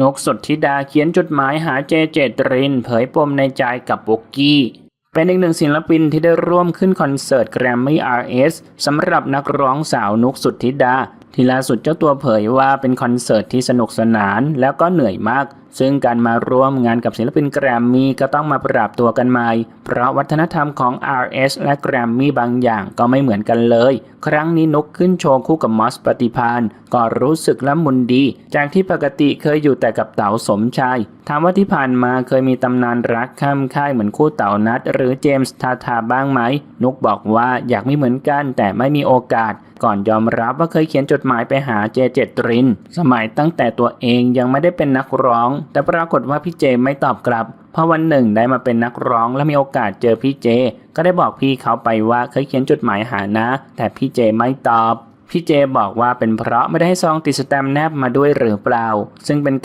นกสดธิดาเขียนจดหมายหาเจเจตริน เผยปมในใจกับบุกกี้ เป็นอีกหนึ่งศิลปินที่ได้ร่วมขึ้นคอนเสิร์ตแกรมมี่ RS สำหรับนักร้องสาวนุกสุดธิดา ที่ล่าสุดเจ้าตัวเผยว่าเป็นคอนเสิร์ตที่สนุกสนานแล้วก็เหนื่อยมาก ซึ่งการมาร่วมงานกับศิลปินแกรมมี่ก็ต้องมาปรับตัวกันใหม่ เพราะวัฒนธรรมของ RS และแกรมมี่บางอย่างก็ไม่เหมือนกันเลย ครั้งนี้นุกขึ้นโชว์คู่กับมอสปฏิพานก็รู้สึกละมุนดี จากที่ปกติเคยอยู่แต่กับเต๋าสมชายถามว่าที่ผ่านมาเคยมีตำนานรักข้ามค่ายเหมือนคู่เต๋านัดหรือเจมส์ทาทาบ้างไหมนุกบอกว่าอยากไมีเหมือนกันแต่ไม่มีโอกาสก่อนยอมรับว่าเคยเขียนจดหมายไปหาเจเจตริน สมัยตั้งแต่ตัวเองยังไม่ได้เป็นนักร้อง แต่ปรากฏว่าพี่เจไม่ตอบกลับพอวันหนึ่งได้มาเป็นนักร้องและมีโอกาสเจอพี่เจ ก็ได้บอกพี่เขาไปว่าเคยเขียนจดหมายหานะ แต่พี่เจไม่ตอบ พี่เจบอกว่าเป็นเพราะไม่ได้ให้ซองติดสแตมป์แนบมาด้วยหรือเปล่า ซึ่งเป็นการ